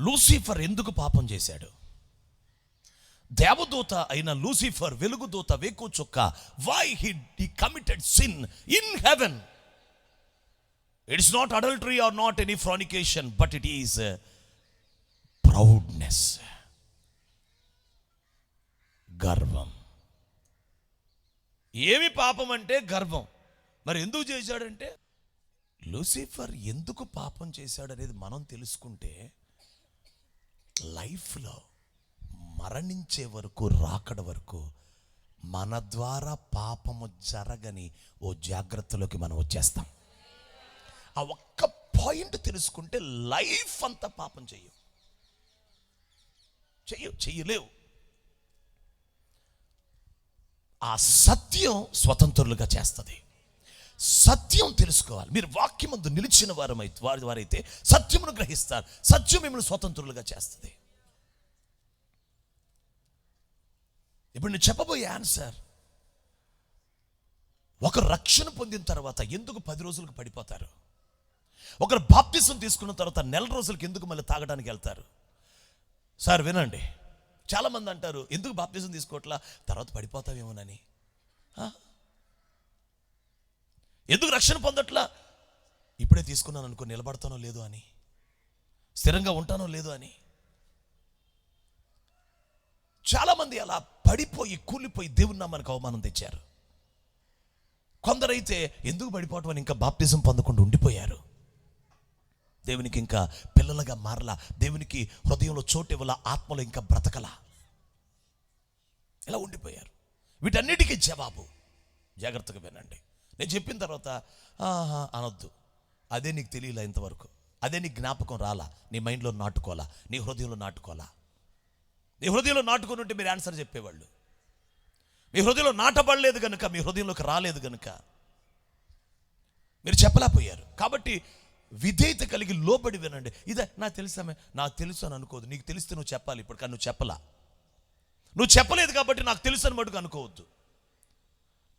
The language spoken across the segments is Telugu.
లూసిఫర్ ఎందుకు పాపం చేశాడు? దేవదూత అయిన లూసిఫర్ వెలుగుదూత వేకు చుక్క why he did committed sin in heaven it's not adultery or not any fornication but it is proudness గర్వం. ఏమి పాపం అంటే గర్వం. మరి ఎందుకు చేశాడంటే లూసిఫర్ ఎందుకు పాపం చేశాడు అనేది మనం తెలుసుకుంటే లైఫ్లో మరణించే వరకు రాకడ వరకు మన ద్వారా పాపము జరగని ఓ జాగ్రత్తలోకి మనం వచ్చేస్తాం. ఆ ఒక్క పాయింట్ తెలుసుకుంటే లైఫ్ అంతా పాపం చెయ్యు చెయ్యు చెయ్యలేవు. ఆ సత్యం స్వతంత్రులుగా చేస్తుంది. సత్యం తెలుసుకోవాలి. మీరు వాక్యమందు నిలిచిన వారమై వారి వారైతే సత్యమును గ్రహిస్తారు. సత్యం మిమ్మల్ని స్వతంత్రులుగా చేస్తుంది. ఇప్పుడు నేను చెప్పబోయే ఆన్సర్. ఒక రక్షణ పొందిన తర్వాత ఎందుకు పది రోజులకు పడిపోతారు? ఒకరు బాప్తిసం తీసుకున్న తర్వాత నెల రోజులకి ఎందుకు మళ్ళీ తాగడానికి వెళ్తారు? సార్ వినండి. చాలామంది అంటారు ఎందుకు బాప్తిజం తీసుకోవట్లా? తర్వాత పడిపోతావేమోనని. ఎందుకు రక్షణ పొందట్లా? ఇప్పుడే తీసుకున్నాను అనుకో నిలబడతానో లేదో అని. స్థిరంగా ఉంటానో లేదో అని. చాలామంది అలా పడిపోయి కూలిపోయి దేవుని నామానికి అవమానం తెచ్చారు. కొందరైతే ఎందుకు పడిపోవటం అని ఇంకా బాప్తిజం పొందకుండా ఉండిపోయారు. దేవునికి ఇంకా పిల్లలుగా మారలా దేవునికి హృదయంలో చోటు ఇవ్వాల ఆత్మలో ఇంకా బ్రతకలా. ఇలా ఉండిపోయారు. వీటన్నిటికీ జవాబు. జాగ్రత్తగా వినండి. నేను చెప్పిన తర్వాత ఆహా అనొద్దు. అదే నీకు తెలియలే ఇంతవరకు. అదే నీ జ్ఞాపకం రాలా. నీ మైండ్లో నాటుకోలా. నీ హృదయంలో నాటుకోలా. మీ హృదయంలో నాటుకుని ఉంటే మీరు ఆన్సర్ చెప్పేవాళ్ళు. మీ హృదయంలో నాటబడలేదు కనుక మీ హృదయంలోకి రాలేదు కనుక మీరు చెప్పలేకపోయారు. కాబట్టి విధేయత కలిగి లోబడి వినండి. ఇదే నాకు తెలుసామే నాకు తెలుసు అని అనుకోదు నీకు తెలిస్తే నువ్వు చెప్పాలి ఇప్పుడు కానీ నువ్వు చెప్పలా. నువ్వు చెప్పలేదు కాబట్టి నాకు తెలుసు అని మటుకు అనుకోవద్దు.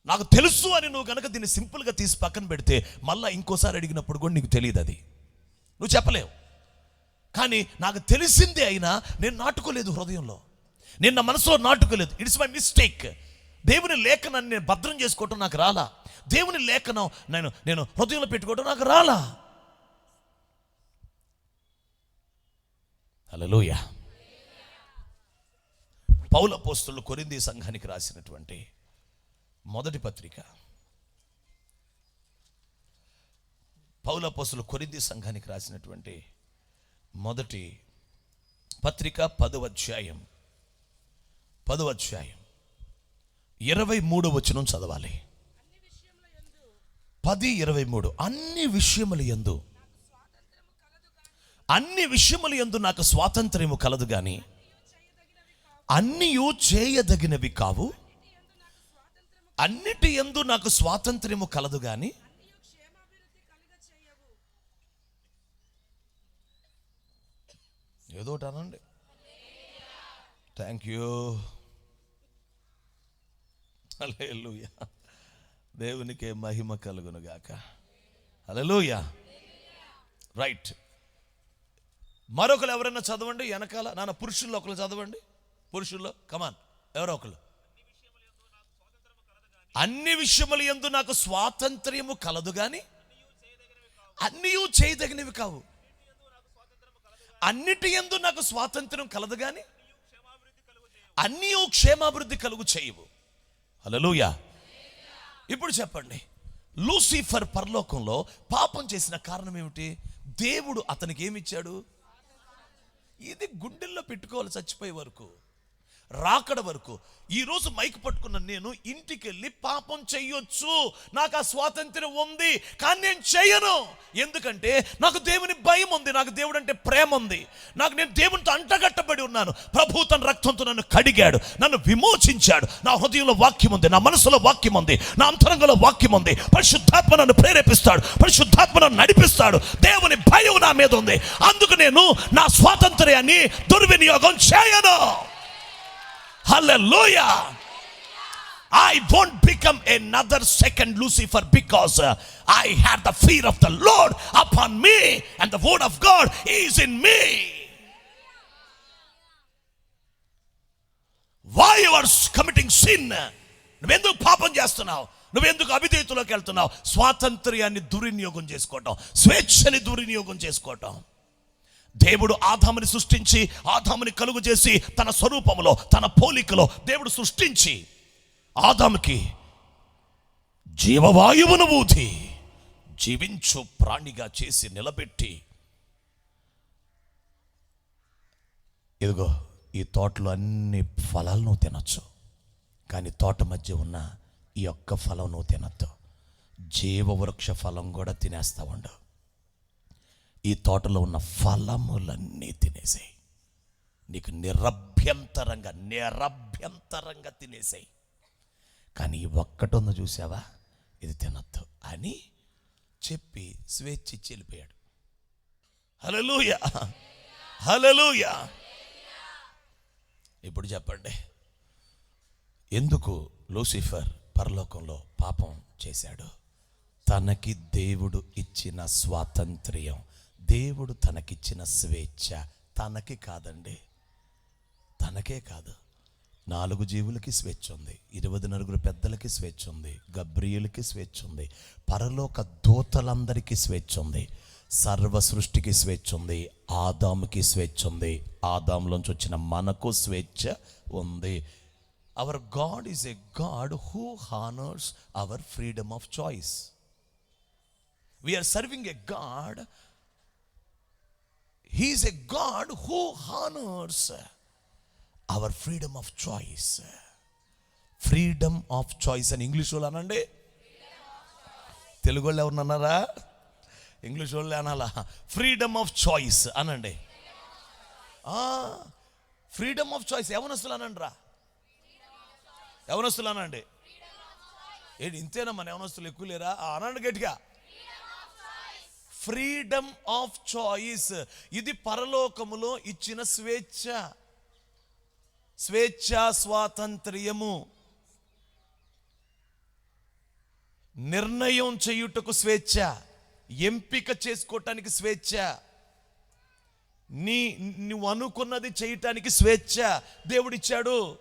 నాకు తెలుసు అని నువ్వు కనుక దీన్ని సింపుల్గా తీసి పక్కన పెడితే మళ్ళీ ఇంకోసారి అడిగినప్పుడు కూడా నీకు తెలియదు అది. నువ్వు చెప్పలేవు. కానీ నాకు తెలిసిందే అయినా నేను నాటుకోలేదు హృదయంలో. నేను నా మనసులో నాటుకోలేదు. ఇట్స్ మై మిస్టేక్ దేవుని లేఖనాన్ని నేను భద్రం చేసుకోవటం నాకు రాలా. దేవుని లేఖనం నేను నేను హృదయంలో పెట్టుకోవటం నాకు రాలా. హలోయ పౌల పోస్తులు కొరింది సంఘానికి రాసినటువంటి మొదటి పత్రిక. పౌల పోస్తులు కొరింది సంఘానికి రాసినటువంటి మొదటి పత్రిక పదవ అధ్యాయం. పదవ అధ్యాయం. ఇరవై మూడు వచనం చదవాలి. పది ఇరవై మూడు. అన్ని విషయములు ఎందు అన్ని విషయములు ఎందు నాకు స్వాతంత్ర్యము కలదు కానీ అన్నియు చేయదగినవి కావు. అన్నిటి ఎందు నాకు స్వాతంత్ర్యము కలదు కానీ ఏదో ఒకటి అనండి థ్యాంక్ యూ హల్లెలూయా దేవునికే మహిమ కలుగును గాక హల్లెలూయా రైట్ మరొకరు ఎవరైనా చదవండి? వెనకాల నాన్న పురుషుల్లో ఒకరు చదవండి. పురుషుల్లో కమాన్ ఎవరో ఒకరు. అన్ని విషయములు ఎందు నాకు స్వాతంత్ర్యము కలదు కానీ అన్నీ చేయదగినవి కావు. అన్నిటి ఎందు నాకు స్వాతంత్ర్యం కలదు కానీ అన్నీ క్షేమాభివృద్ధి కలుగు చేయవు. అలలుయా ఇప్పుడు చెప్పండి లూసిఫర్ పరలోకంలో పాపం చేసిన కారణం ఏమిటి? దేవుడు అతనికి ఏమిచ్చాడు ఇది గుండెల్లో పెట్టుకోవాలి చచ్చిపోయే వరకు. రాకడ వరకు. ఈరోజు మైక్ పట్టుకున్న నేను ఇంటికి వెళ్ళి పాపం చెయ్యొచ్చు. నాకు ఆ స్వాతంత్రం ఉంది కానీ నేను చేయను ఎందుకంటే నాకు దేవుని భయం ఉంది నాకు దేవుడు అంటే ప్రేమ ఉంది. నాకు నేను దేవునితో అంటగట్టబడి ఉన్నాను. ప్రభు తన రక్తంతో నన్ను కడిగాడు నన్ను విమోచించాడు. నా హృదయంలో వాక్యం ఉంది నా మనసులో వాక్యం ఉంది నా అంతరంగంలో వాక్యం ఉంది. పరిశుద్ధాత్మ నన్ను ప్రేరేపిస్తాడు పరిశుద్ధాత్మ నన్ను నడిపిస్తాడు. దేవుని భయం నా మీద ఉంది. అందుకు నేను నా స్వాతంత్ర్యాన్ని దుర్వినియోగం చేయను. I won't become another second Lucifer because I have the fear of the Lord upon me and the word of God is in me why you are committing sin నువ్వెందుకు పాపం చేస్తున్నావు? నువ్వెందుకు అభిదేతులోకి వెళ్తున్నావు? స్వాతంత్ర్యాన్ని దుర్వినియోగం చేసుకోవటం స్వేచ్ఛని దుర్వినియోగం చేసుకోవటం. దేవుడు ఆదాముని సృష్టించి ఆదాముని కలుగు చేసి తన స్వరూపములో తన పోలికలో దేవుడు సృష్టించి ఆదాముకి జీవవాయువును ఊది జీవించు ప్రాణిగా చేసి నిలబెట్టి. ఇదిగో ఈ తోటలో అన్ని ఫలాలు నువ్వు తినొచ్చు కానీ తోట మధ్య ఉన్న ఈ ఒక్క ఫలం నువ్వు తినద్దు. జీవవృక్ష ఫలం కూడా తినేస్తా ఉండవు ఈ తోటలో ఉన్న ఫలములన్నీ తినేసాయి. నీకు నిరభ్యంతరంగా నిరభ్యంతరంగా తినేసాయి. కానీ ఈ ఒక్కటి చూసావా? ఇది తినొద్దు అని చెప్పి స్వేచ్ఛ ఇచ్చి వెళ్ళిపోయాడు. హలలుయ హలలుయ ఇప్పుడు చెప్పండి. ఎందుకు లూసిఫర్ పరలోకంలో పాపం చేశాడు? తనకి దేవుడు ఇచ్చిన స్వాతంత్ర్యం దేవుడు తనకిచ్చిన స్వేచ్ఛ తనకి కాదండి. తనకే కాదు. నాలుగు జీవులకి స్వేచ్ఛ ఉంది. ఇరవై నలుగురు పెద్దలకి స్వేచ్ఛ ఉంది. గబ్రియులకి స్వేచ్ఛ ఉంది. పరలోక దూతలందరికీ స్వేచ్ఛ ఉంది. సర్వ సృష్టికి స్వేచ్ఛ ఉంది. ఆదాముకి స్వేచ్ఛ ఉంది. ఆదాంలోంచి వచ్చిన మనకు స్వేచ్ఛ ఉంది. Our God is a God who honours our freedom of choice we are serving a God he is a God who honours our freedom of choice freedom of choice అని ఇంగ్లీష్ వాళ్ళు అనండి? తెలుగు వాళ్ళు ఎవరినన్నారా ఇంగ్లీష్ వాళ్ళు అనాలా? ఫ్రీడమ్ ఆఫ్ చాయిస్ అనండి. ఫ్రీడమ్ ఆఫ్ చాయిస్ ఎవనస్తులు అనండి రా ఎవనస్తులు అనండి. ఏంటి ఇంతేనా మన ఎవనస్తులు ఎక్కువ లేరా? ఆ, అనండి గట్టిగా. ఫ్రీడమ్ ఆఫ్ చాయిస్ ఇది పరలోకములో ఇచ్చిన స్వేచ్ఛ. స్వేచ్ఛ స్వాతంత్ర్యము. నిర్ణయం చేయుటకు స్వేచ్ఛ. ఎంపిక చేసుకోవటానికి స్వేచ్ఛ. నీ నువ్వు అనుకున్నది చేయటానికి స్వేచ్ఛ. దేవుడిచ్చాడు.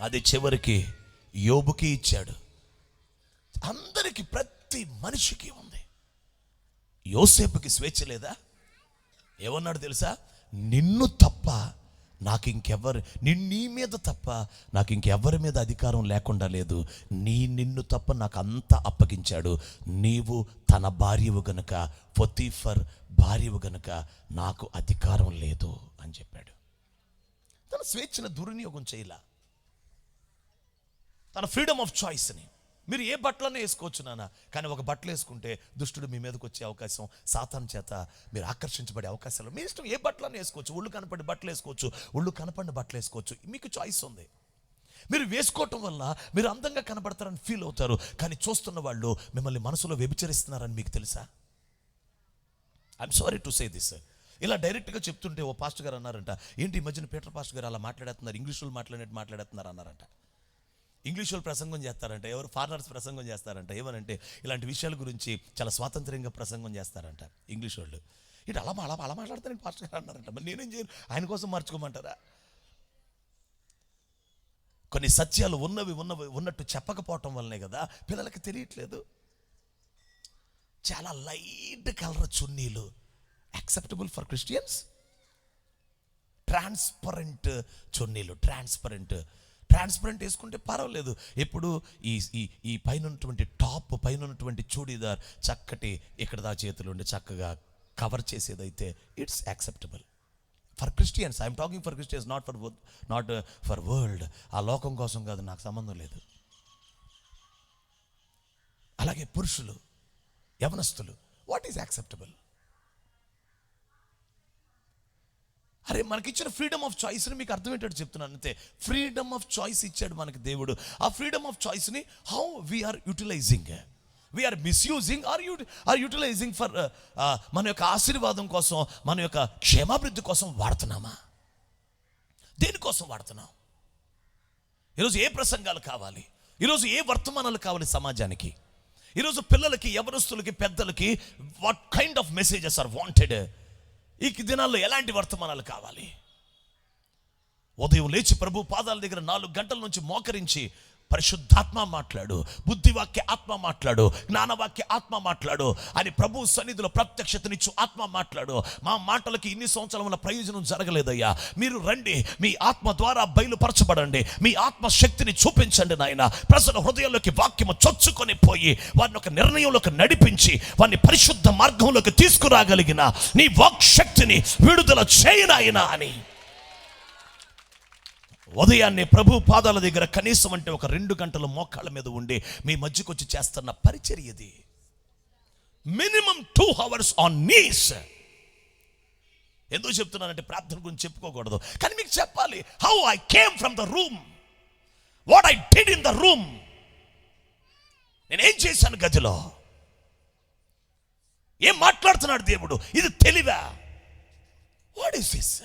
అది చివరికి యోబుకి ఇచ్చాడు. అందరికి ప్రతి మనిషికి ఉంది. యోసేపుకి స్వేచ్ఛ లేదా? ఏమన్నాడు తెలుసా? నిన్ను తప్ప నాకు ఇంకెవ్వరు నిన్ను నీ మీద తప్ప నాకు ఇంకెవ్వరి మీద అధికారం లేకుండా లేదు. నీ నిన్ను తప్ప నాకు అంతా అప్పగించాడు. నీవు తన భార్యవు గనుక పొతీఫర్ భార్యవు గనుక నాకు అధికారం లేదు అని చెప్పాడు. తన స్వేచ్ఛను దుర్వినియోగం చేయలా. తన ఫ్రీడమ్ ఆఫ్ చాయిస్ని మీరు ఏ బట్టలన్నా వేసుకోవచ్చు నాన్న. కానీ ఒక బట్టలు వేసుకుంటే దుష్టుడు మీ మీదకి వచ్చే అవకాశం సాతాన్ చేత మీరు ఆకర్షించబడే అవకాశాలు మీ ఇష్టం ఏ బట్టలన్నా వేసుకోవచ్చు. ఒళ్ళు కనపడి బట్టలు వేసుకోవచ్చు. ఒళ్ళు కనపడిన బట్టలు వేసుకోవచ్చు. మీకు చాయిస్ ఉంది. మీరు వేసుకోవటం వల్ల మీరు అందంగా కనబడతారని ఫీల్ అవుతారు. కానీ చూస్తున్న వాళ్ళు మిమ్మల్ని మనసులో వ్యభిచరిస్తున్నారని మీకు తెలుసా? I'm sorry to say this ఇలా డైరెక్ట్గా చెప్తుంటే ఓ పాస్టర్ గారు అన్నారంట ఏంటి ఈ మధ్యన పీటర్ పాస్టర్ గారు అలా మాట్లాడుతున్నారు ఇంగ్లీష్లో మాట్లాడినట్టు మాట్లాడుతున్నారు అన్నారంట. ఇంగ్లీష్ వాళ్ళు ప్రసంగం చేస్తారంట ఎవరు ఫారినర్స్ ప్రసంగం చేస్తారంట ఏమనంటే ఇలాంటి విషయాల గురించి చాలా స్వాతంత్ర్యంగా ప్రసంగం చేస్తారంట ఇంగ్లీష్ వాళ్ళు. ఇటు అలా అలా అలా మాట్లాడతానని పాస్టర్ గారు అన్నారంట. మరి నేనేం చేయను? ఆయన కోసం మార్చుకోమంటారా? కొన్ని సత్యాలు ఉన్నవి ఉన్నవి ఉన్నట్టు చెప్పకపోవటం వల్లనే కదా పిల్లలకి తెలియట్లేదు. చాలా లైట్ కలర్ చున్నీలు. యాక్సెప్టబుల్ ఫర్ క్రిస్టియన్స్ ట్రాన్స్పరెంట్ చున్నీలు ట్రాన్స్పరెంట్ ట్రాన్స్పరెంట్ వేసుకుంటే పర్వాలేదు. ఎప్పుడు ఈ ఈ ఈ పైన ఉన్నటువంటి టాప్ పైన ఉన్నటువంటి చూడీదార్ చక్కటి ఇక్కడ దా చేతులు ఉండి చక్కగా cover చేసేదైతే it's acceptable for Christians I'm talking for Christians not for not for world ఆ లోకం కోసం కాదు నాకు సంబంధం లేదు. అలాగే పురుషులు యవనస్తులు వాట్ ఈస్ యాక్సెప్టబుల్ అరే మనకిచ్చిన ఫ్రీడమ్ ఆఫ్ చాయిస్ని మీకు అర్థమయ్యేటట్టు చెప్తున్నాను అంతే. ఫ్రీడమ్ ఆఫ్ చాయిస్ ఇచ్చాడు మనకి దేవుడు. ఆ freedom of చాయిస్ని how we are utilising we are misusing or you are utilising for మన యొక్క ఆశీర్వాదం కోసం మన యొక్క క్షేమాభివృద్ధి కోసం వాడుతున్నామా? దేనికోసం వాడుతున్నాం? ఈరోజు ఏ ప్రసంగాలు కావాలి? ఈరోజు ఏ వర్తమానాలు కావాలి సమాజానికి? ఈరోజు పిల్లలకి యవనస్తులకి పెద్దలకి what kind of messages are wanted ఈ దినాల్లో ఎలాంటి వర్తమానాలు కావాలి? ఉదయం లేచి ప్రభు పాదాల దగ్గర నాలుగు గంటల నుంచి మోకరించి పరిశుద్ధాత్మ మాట్లాడు బుద్ధివాక్య ఆత్మ మాట్లాడు జ్ఞానవాక్య ఆత్మ మాట్లాడు అని ప్రభు సన్నిధిలో ప్రత్యక్షతనిచ్చు ఆత్మ మాట్లాడు. మా మాటలకి ఇన్ని సంవత్సరాల వల్ల ప్రయోజనం జరగలేదయ్యా. మీరు రండి మీ ఆత్మ ద్వారా బయలుపరచబడండి మీ ఆత్మ శక్తిని చూపించండి నాయన. ప్రజల హృదయంలోకి వాక్యము చొచ్చుకొని పోయి వారిని ఒక నిర్ణయంలోకి నడిపించి వారిని పరిశుద్ధ మార్గంలోకి తీసుకురాగలిగిన నీ వాక్ శక్తిని విడుదల చేయనాయనా అని. ఉదయాన్నే ప్రభు పాదాల దగ్గర కనీసం అంటే ఒక రెండు గంటల మోకాళ్ళ మీద ఉండి మీ మధ్యకు వచ్చి చేస్తున్న పరిచర్యది minimum two hours on knees ఎందుకు చెప్తున్నానంటే ప్రార్థన గురించి చెప్పుకోకూడదు. కానీ మీకు చెప్పాలి how I came from the room what I did in the room నేనేం చేశాను గదిలో? ఏం మాట్లాడుతున్నాడు దేవుడు? ఇది తెలివా? వాట్ ఈస్ దిస్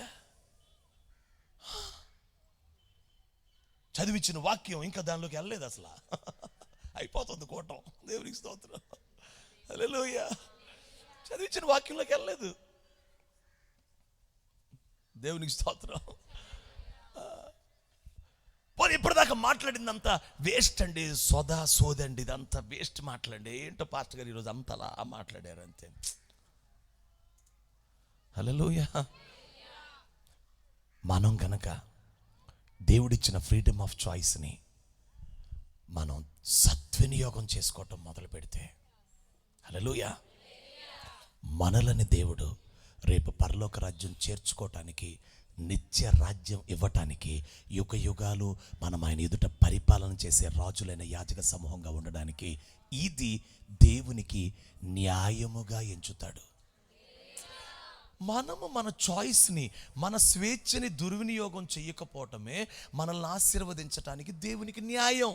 చదివించిన వాక్యం ఇంకా దానిలోకి వెళ్ళలేదు అసలు. అయిపోతుంది కోటం. దేవునికి స్తోత్రం. హల్లెలూయ. చదివించిన వాక్యంలోకి వెళ్ళలేదు. దేవునికి స్తోత్రం. పోనీ ఇప్పటిదాకా మాట్లాడిందంతా వేస్ట్ అండి సోదా సోదండి ఇదంతా వేస్ట్ మాట్లాడండి ఏంటో పాస్టర్ గారు ఈరోజు అంత అలా మాట్లాడారు అంతే. హలోయ మనం కనుక దేవుడిచ్చిన ఫ్రీడమ్ ఆఫ్ చాయిస్ని మనం సద్వినియోగం చేసుకోవటం మొదలు పెడితే. హలోయ మనలని దేవుడు రేపు పరలోక రాజ్యం చేర్చుకోవటానికి నిత్య రాజ్యం ఇవ్వటానికి యుగ యుగాలు మనం ఆయన ఎదుట పరిపాలన చేసే రాజులైన యాజక సమూహంగా ఉండడానికి ఇది దేవునికి న్యాయముగా ఎంచుతాడు. మనము మన చాయిస్ని మన స్వేచ్ఛని దుర్వినియోగం చేయకపోవటమే మనల్ని ఆశీర్వదించటానికి దేవునికి న్యాయం.